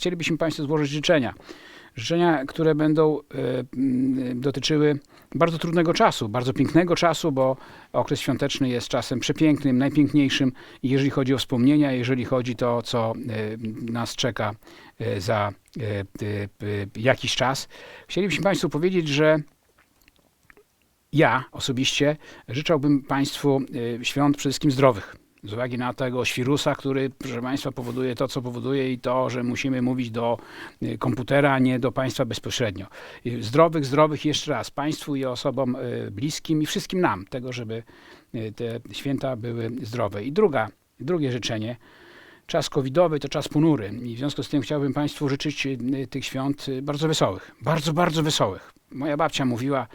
chcielibyśmy Państwu złożyć życzenia. Życzenia, które będą e, dotyczyły bardzo trudnego czasu, bardzo pięknego czasu, bo okres świąteczny jest czasem przepięknym, najpiękniejszym, jeżeli chodzi o wspomnienia, jeżeli chodzi to, co e, nas czeka e, za jakiś czas. Chcielibyśmy Państwu powiedzieć, że ja osobiście życzyłbym Państwu świąt przede wszystkim zdrowych. Z uwagi na tego świrusa, który, proszę Państwa, powoduje to, co powoduje i to, że musimy mówić do y, komputera, a nie do Państwa bezpośrednio. Y, Zdrowych, zdrowych jeszcze raz Państwu i osobom y, bliskim i wszystkim nam, tego, żeby te święta były zdrowe. I druga, drugie życzenie, czas covidowy to czas ponury i w związku z tym chciałbym Państwu życzyć tych świąt bardzo wesołych, bardzo, bardzo wesołych. Moja babcia mówiła,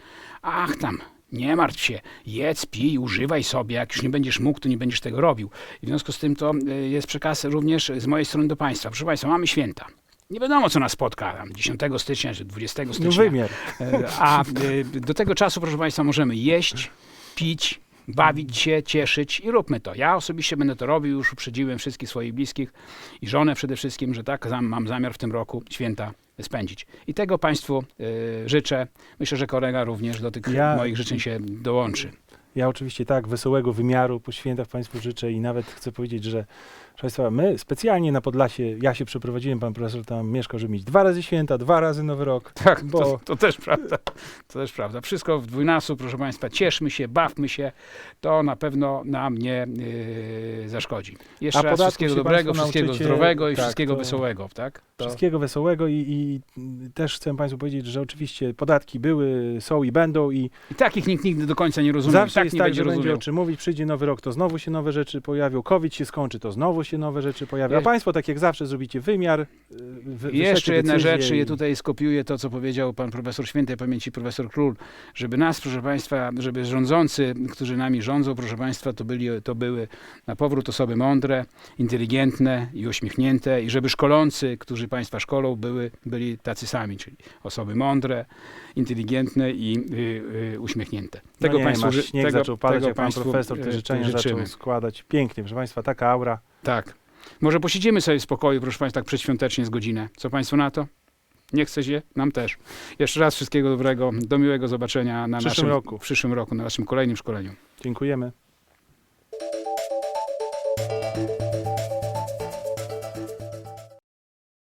ach tam, nie martw się, jedz, pij, używaj sobie, jak już nie będziesz mógł, to nie będziesz tego robił. I w związku z tym to y, jest przekaz również z mojej strony do Państwa. Proszę Państwa, mamy święta. Nie wiadomo, co nas spotka tam 10 stycznia czy 20 No stycznia. wymiar. E, A e, do tego czasu, proszę Państwa, możemy jeść, pić, bawić się, cieszyć i róbmy to. Ja osobiście będę to robił, już uprzedziłem wszystkich swoich bliskich i żonę przede wszystkim, że tak mam zamiar w tym roku święta spędzić. I tego Państwu e, życzę. Myślę, że kolega również do tych Ja- moich życzeń się dołączy. Ja oczywiście tak, wesołego wymiaru po świętach Państwu życzę i nawet chcę powiedzieć, że proszę Państwa, my specjalnie na Podlasie, ja się przeprowadziłem, Pan Profesor tam mieszkał, żeby mieć dwa razy święta, dwa razy Nowy Rok. Tak, Bo- to, to też prawda. To też prawda. Wszystko w dwójnastu, proszę Państwa, cieszmy się, bawmy się. To na pewno nam nie yy, zaszkodzi. Jeszcze raz wszystkiego dobrego, wszystkiego nauczycie- zdrowego i tak, wszystkiego to- wesołego, tak? To, Wszystkiego wesołego i, i też chcę Państwu powiedzieć, że oczywiście podatki były, są i będą i I takich nikt nigdy do końca nie rozumie. zawsze tak jest nie tak, będzie że będzie o czym mówić, przyjdzie Nowy Rok, to znowu się nowe rzeczy pojawią, COVID się skończy, to znowu się nowe rzeczy pojawią, a Państwo tak jak zawsze zrobicie wymiar, y, wy, jeszcze jedna rzecz, i- tutaj skopiuję to, co powiedział pan profesor świętej pamięci, profesor Król, żeby nas, proszę państwa, żeby rządzący, którzy nami rządzą, proszę państwa, to, byli, to były na powrót osoby mądre, inteligentne i uśmiechnięte i żeby szkolący, którzy państwa szkolą, były, byli tacy sami, czyli osoby mądre, inteligentne i y, y, uśmiechnięte. No Tego nie, państwu, tego, zaczął padać, jak pan profesor te życzenia życzymy. zaczął składać. Pięknie, proszę Państwa, taka aura. Tak. Może posiedzimy sobie w spokoju, proszę Państwa, tak przedświątecznie z godzinę. Co Państwo na to? Nie chce się? Nam też. Jeszcze raz wszystkiego dobrego, do miłego zobaczenia na przyszłym naszym roku. w przyszłym roku, na naszym kolejnym szkoleniu. Dziękujemy.